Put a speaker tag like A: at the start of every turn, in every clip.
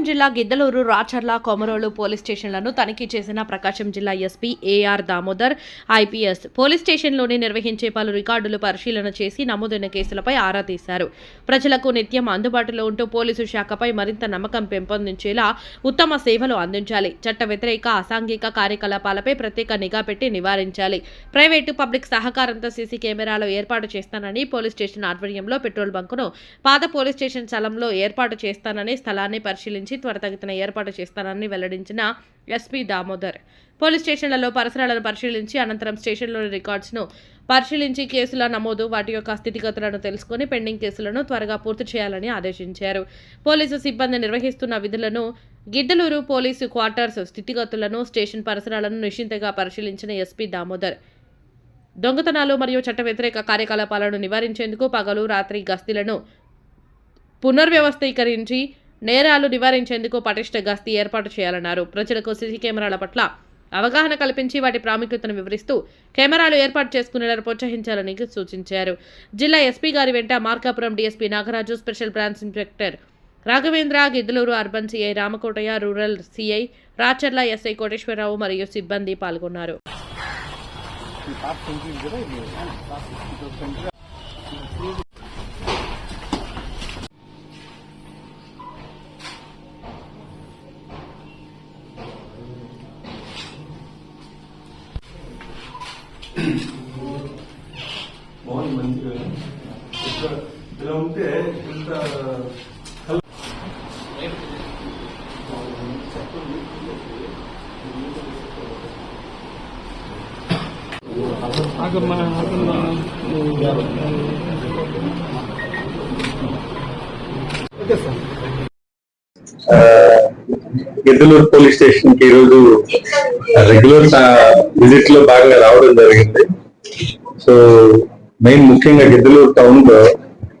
A: ప్రకాశం జిల్లా గిద్దలూరు రాచర్ల కొమరోలు పోలీస్ స్టేషన్లను తనిఖీ చేసిన ప్రకాశం జిల్లా SP AR Damodar IPS police స్టేషన్లోని నిర్వహించే పలు రికార్డులు పరిశీలన చేసి నమోదైన కేసులపై ఆరా తీశారు. ప్రజలకు నిత్యం అందుబాటులో ఉంటూ పోలీసు శాఖపై మరింత నమ్మకం పెంపొందించేలా ఉత్తమ సేవలు అందించాలి. చట్ట వ్యతిరేక అసాంఘిక కార్యకలాపాలపై ప్రత్యేక నిఘా పెట్టి నివారించాలి. ప్రైవేటు పబ్లిక్ సహకారంతో సీసీ కెమెరాలు ఏర్పాటు చేస్తానని పోలీస్ స్టేషన్ ఆధ్వర్యంలో పెట్రోల్ బంకును పాత పోలీస్ స్టేషన్ స్థలంలో ఏర్పాటు చేస్తానని స్థలాన్ని పరిశీలించి త్వరితగతిన ఏర్పాటు చేస్తానని వెల్లడించిన ఎస్పీ దామోదర్. పోలీస్ స్టేషన్లలో పరిసరాలను పరిశీలించి అనంతరం స్టేషన్లోని రికార్డ్స్ను పరిశీలించి కేసుల నమోదు వాటి యొక్క స్థితిగతులను తెలుసుకుని పెండింగ్ కేసులను త్వరగా పూర్తి చేయాలని ఆదేశించారు. పోలీసు సిబ్బంది నిర్వహిస్తున్న విధులను గిడ్డలూరు పోలీసు క్వార్టర్స్ స్థితిగతులను స్టేషన్ పరిసరాలను నిశ్చింతగా పరిశీలించిన ఎస్పీ దామోదర్. దొంగతనాలు మరియు చట్ట వ్యతిరేక కార్యకలాపాలను నివారించేందుకు పగలు రాత్రి గస్తీలను పునర్వ్యవస్థీకరించి నేరాలు నివారించేందుకు పటిష్ట గస్తీ ఏర్పాటు చేయాలన్నారు. ప్రజలకు సీసీ కెమెరాల పట్ల అవగాహన కల్పించి వాటి ప్రాముఖ్యతను వివరిస్తూ కెమెరాలు ఏర్పాటు చేసుకునేలా ప్రోత్సహించాలని సూచించారు. జిల్లా ఎస్పీ గారి వెంట Markapuram DSP Nagaraju special branch inspector Raghavendra Giddalur urban CI Ramakotaiah rural CI Racherla SI Koteswararao మరియు సిబ్బంది పాల్గొన్నారు.
B: బాగుంది మంచిగా ఇక్కడ ఇలా ఉంటే ఇంత
C: ఆగమ్మా ఆగమ్మా. ఓకే సార్
B: గిద్దలూరు పోలీస్ స్టేషన్కి ఈరోజు రెగ్యులర్ విజిట్లో భాగంగా రావడం జరిగింది. సో మెయిన్ ముఖ్యంగా గిద్దలూరు టౌన్లో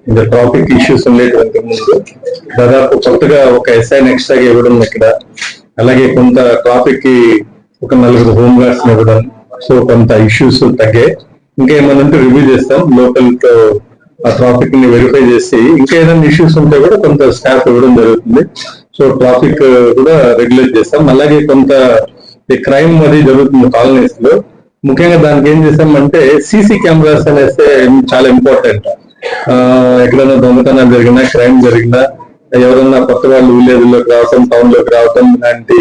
B: ఇంకా ట్రాఫిక్ ఇష్యూస్ ఉండేటువంటి ముందు దాదాపు కొత్తగా ఒక ఎస్ఐ ఎక్స్ట్రా ఇవ్వడం ఇక్కడ. అలాగే కొంత ట్రాఫిక్కి ఒక నలుగురు హోమ్ గార్డ్స్ ఇవ్వడం. సో కొంత ఇష్యూస్ తగ్గాయి. ఇంకా ఏమన్నా రివ్యూ చేస్తాం. లోకల్తో ఆ ట్రాఫిక్ని వెరిఫై చేసి ఇంకా ఏదైనా ఇష్యూస్ ఉంటే కూడా కొంత స్టాఫ్ ఇవ్వడం జరుగుతుంది. సో ట్రాఫిక్ కూడా రెగ్యులేట్ చేస్తాం. అలాగే కొంత క్రైమ్ అది జరుగుతుంది కాలనీస్లో ముఖ్యంగా దానికి ఏం చేస్తామంటే సీసీ కెమెరాస్ అనేస్తే చాలా ఇంపార్టెంట్. ఎక్కడైనా దొంగతనాలు జరిగినా క్రైమ్ జరిగినా ఎవరన్నా కొత్త వాళ్ళు విలేజ్లోకి రావటం టౌన్లోకి రావటం ఇలాంటి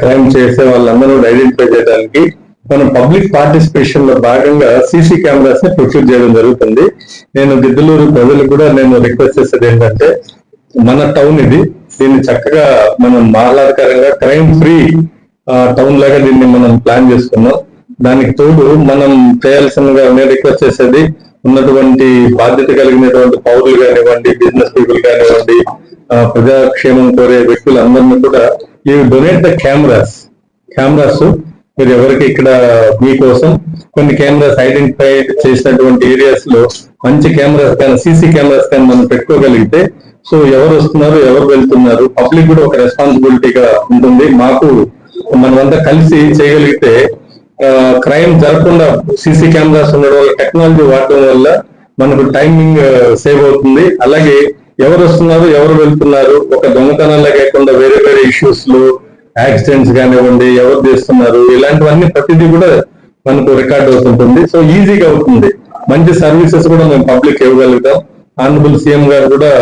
B: క్రైమ్ చేసే వాళ్ళందరూ ఐడెంటిఫై చేయడానికి మనం పబ్లిక్ పార్టిసిపేషన్లో భాగంగా సీసీ కెమెరాస్ని ప్రొక్యూర్ చేయడం జరుగుతుంది. నేను గిద్దలూరు ప్రజలకు కూడా నేను రిక్వెస్ట్ చేసేది ఏంటంటే మన టౌన్ ఇది. దీన్ని చక్కగా మనం ఆహ్లాదకరంగా క్రైమ్ ఫ్రీ టౌన్ లాగా దీన్ని మనం ప్లాన్ చేసుకున్నాం. దానికి తోడు మనం చేయాల్సిందిగా నేను రిక్వెస్ట్ చేసేది ఉన్నటువంటి బాధ్యత కలిగినటువంటి పౌరులు కానివ్వండి బిజినెస్ పీపుల్ కానివ్వండి ప్రజాక్షేమం కోరే వ్యక్తులందరినీ కూడా ఈ డొనేట్ ద కెమెరాస్ కెమెరాస్ మీరు ఎవరికి ఇక్కడ మీకోసం కొన్ని కెమెరాస్ ఐడెంటిఫై చేసినటువంటి ఏరియాస్లో మంచి కెమెరాస్ కానీ సీసీ కెమెరాస్ కానీ మనం పెట్టుకోగలిగితే సో ఎవరు వస్తున్నారు ఎవరు వెళ్తున్నారు పబ్లిక్ కూడా ఒక రెస్పాన్సిబిలిటీగా ఉంటుంది. మాకు మనమంతా కలిసి చేయగలిగితే క్రైమ్ జరగకుండా సీసీ కెమెరాస్ ఉండడం వల్ల టెక్నాలజీ వాడటం వల్ల మనకు టైమింగ్ సేవ్ అవుతుంది. అలాగే ఎవరు వస్తున్నారు ఎవరు వెళ్తున్నారు ఒక దొంగతనాలే కాకుండా వేరే వేరే ఇష్యూస్లో యాక్సిడెంట్స్ కానివ్వండి ఎవరు చేస్తున్నారు ఇలాంటివన్నీ ప్రతిదీ కూడా మనకు రికార్డ్ అవుతుంటుంది. సో ఈజీగా అవుతుంది. మంచి సర్వీసెస్ కూడా మేము పబ్లిక్ ఇవ్వగలుగుతాం. ఆనరబుల్ సీఎం గారు కూడా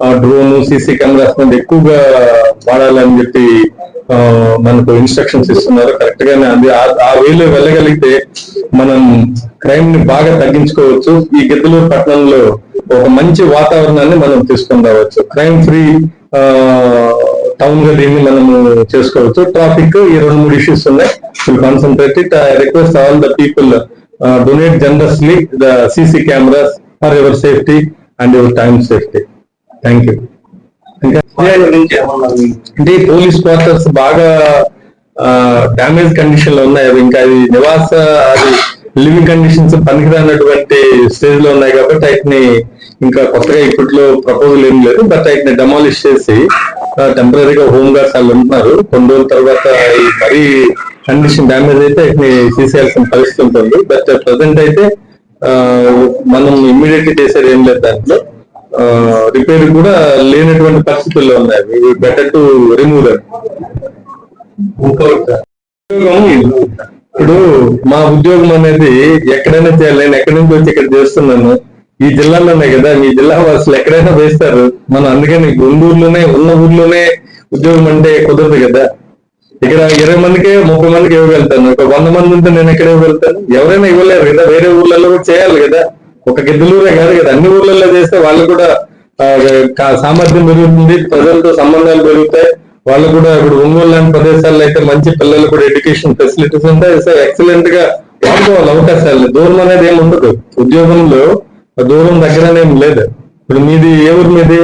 B: డ్రోన్ సీసీ కెమెరాస్ నుండి ఎక్కువగా వాడాలని చెప్పి మనకు ఇన్స్ట్రక్షన్స్ ఇస్తున్నారు. కరెక్ట్ గానే అది. ఆ- వేలో వెళ్ళగలిగితే మనం క్రైమ్ని బాగా తగ్గించుకోవచ్చు. ఈ గిద్దలూరు పట్టణంలో ఒక మంచి వాతావరణాన్ని మనం తీసుకుని రావచ్చు. క్రైమ్ ఫ్రీ టౌన్గా దీన్ని మనము చేసుకోవచ్చు. ట్రాఫిక్ ఈ రెండు మూడు ఇష్యూస్ ఉన్నాయి. Will concentrate it I request all the people donate generously the CC cameras for your safety and your time safety thank you అంటే పోలీస్ క్వార్టర్స్ బాగా డ్యామేజ్ కండిషన్లో ఉన్నాయి. అవి ఇంకా అది నివాస అది లివింగ్ కండిషన్స్ పనికిరానటువంటి స్టేజ్లో ఉన్నాయి కాబట్టి వాటిని ఇంకా కొత్తగా ఇప్పట్లో ప్రపోజల్ ఏం లేదు. బట్ వాటిని డెమాలిష్ చేసి టెంపరీగా హోమ్ గార్డ్స్ వాళ్ళు ఉంటున్నారు. కొన్ని రోజుల తర్వాత ఈ మరీ కండిషన్ డ్యామేజ్ అయితే వాటిని తీసేయాల్సిన పరిస్థితి ఉంటుంది. బట్ ప్రజెంట్ అయితే మనం ఇమ్మీడియట్లీ చేసేది ఏం లేదు దాంట్లో. రిపేర్ కూడా లేనటువంటి పరిస్థితుల్లో ఉన్నాయి. బెటర్ టు రిమూవ్ దట్ ఇప్పుడు మా ఉద్యోగం అనేది ఎక్కడైనా చేయాలి. నేను ఎక్కడి నుంచి వచ్చి ఇక్కడ చేస్తున్నాను? ఈ జిల్లాలోనే కదా. మీ జిల్లా వాసులు ఎక్కడైనా వేస్తారు. మనం అందుకని గుండూరులోనే ఉన్న ఊర్లోనే ఉద్యోగం అంటే కుదరదు కదా. ఇక్కడ ఇరవై మందికి ముప్పై మందికి ఇవ్వగలుగుతాను. ఒక వంద మంది ఉంటే నేను ఎక్కడ ఇవ్వగలుగుతాను? ఎవరైనా ఇవ్వలేరు కదా. వేరే ఊర్లలో కూడా చేయాలి కదా. ఒక గిద్దలూరే కాదు కదా. అన్ని ఊర్లలో చేస్తే వాళ్ళు కూడా సామర్థ్యం పెరుగుతుంది ప్రజలతో సంబంధాలు పెరుగుతాయి. వాళ్ళు కూడా ఇప్పుడు ఒంగోలు లాంటి ప్రదేశాల్లో అయితే మంచి పిల్లలు కూడా ఎడ్యుకేషన్ ఫెసిలిటీస్ ఉంటాయి. సో ఎక్సలెంట్గా వాడుకోవాలి అవకాశాలు. దూరం అనేది ఏమి ఉండదు. ఉద్యోగంలో దూరం దగ్గరనే ఏం లేదు. ఇప్పుడు మీది ఏ ఊరు మీది?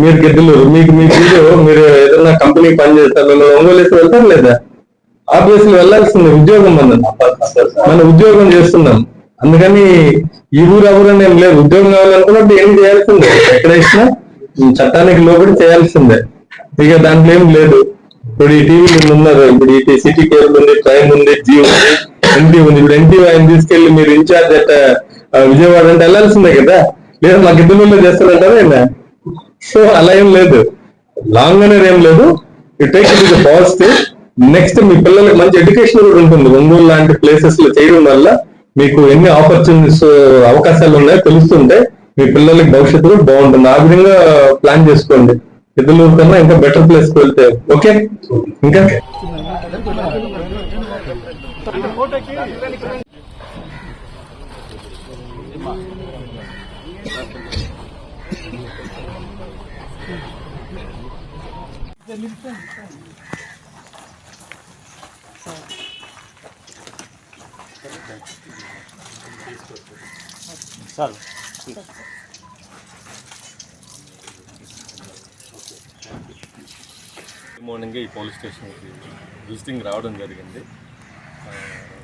B: మీరు గిద్దలూరు. మీకు మీ వీడియో మీరు ఏదైనా కంపెనీ పని చేస్తారు. ఒంగోలు వేసి వెళ్తారు లేదా? ఆబ్వియస్లీ వెళ్ళాల్సింది. ఉద్యోగం మన మన ఉద్యోగం చేస్తున్నాం. అందుకని ఈ ఊరు ఎవరని ఏం లేదు. ఉద్యోగం కావాలనుకున్నప్పుడు ఏం చేయాల్సిందే? ఎక్కడ ఇచ్చినా చట్టానికి లోబడి చేయాల్సిందే. ఇక దాంట్లో ఏం లేదు. ఇప్పుడు ఈ టీవీలు ఉన్నారు. ఇప్పుడు ఈ సిటీ కేబుల్ ఉంది ట్రైన్ ఉంది జీ ఉంది ఎన్టీ ఉంది. ఇప్పుడు ఎన్టీ ఆయన తీసుకెళ్ళి మీరు ఇన్ఛార్జ్ అట్ట విజయవాడ అంటే వెళ్ళాల్సిందే కదా? లేదా మా గిద్దలూరులో చేస్తారంటారా ఏంటా? సో అలా ఏం లేదు. లాంగ్ అనేది ఏం లేదు. You take it positive next మీ పిల్లలకి మంచి ఎడ్యుకేషన్ కూడా ఉంటుంది. ఒంగోలు లాంటి ప్లేసెస్లో చేయడం వల్ల మీకు ఎన్ని ఆపర్చునిటీస్ అవకాశాలు ఉన్నాయో తెలుస్తుంటే మీ పిల్లలకి భవిష్యత్తు కూడా బాగుంటుంది. ఆ విధంగా ప్లాన్ చేసుకోండి. ఇద్దరు కన్నా ఇంకా బెటర్ ప్లేస్కి వెళ్తే ఓకే? ఇంకా?
D: మార్నింగ్ ఈ పోలీస్ స్టేషన్కి విజిటింగ్ రావడం జరిగింది.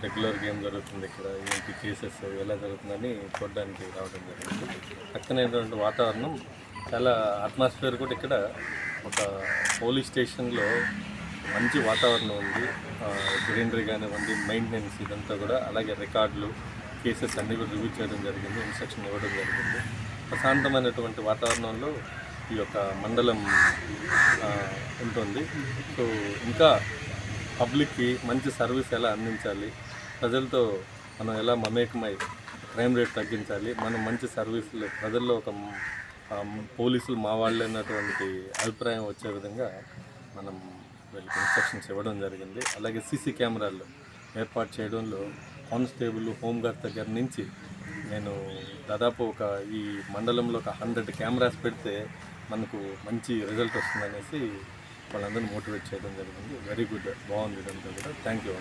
D: రెగ్యులర్ రెగ్యులర్గా ఏం జరుగుతుంది ఇక్కడ. ఏంటి కేసెస్ ఎలా జరుగుతుందని చూడడానికి రావడం జరిగింది. పక్కనటువంటి వాతావరణం చాలా అట్మాస్ఫియర్ కూడా ఇక్కడ ఒక పోలీస్ స్టేషన్లో మంచి వాతావరణం ఉంది. గ్రీనరీ కానివ్వండి మెయింటెనెన్స్ ఇదంతా కూడా. అలాగే రికార్డులు కేసెస్ అన్నీ కూడా రివ్యూ చేయడం జరిగింది ఇన్స్ట్రక్షన్ ఇవ్వడం జరిగింది. ప్రశాంతమైనటువంటి వాతావరణంలో ఈ యొక్క మండలం ఉంటుంది. సో ఇంకా పబ్లిక్కి మంచి సర్వీస్ ఎలా అందించాలి? ప్రజలతో మనం ఎలా మమేకమై క్రైమ్ రేట్ తగ్గించాలి? మనం మంచి సర్వీసులు ప్రజల్లో ఒక పోలీసులు మా వాళ్ళు అన్నటువంటి అభిప్రాయం వచ్చే విధంగా మనం వీళ్ళకి ఇన్స్ట్రక్షన్స్ ఇవ్వడం జరిగింది. అలాగే సీసీ కెమెరాలు ఏర్పాటు చేయడంలో కానిస్టేబుల్ హోంగార్డ్ దగ్గర నుంచి నేను దాదాపు ఒక ఈ మండలంలో ఒక హండ్రెడ్ కెమెరాస్ పెడితే మనకు మంచి రిజల్ట్ వస్తుందనేసి వాళ్ళందరినీ మోటివేట్ చేయడం జరిగింది. Very good. బాగుంది ఇదంతా కూడా. Thank you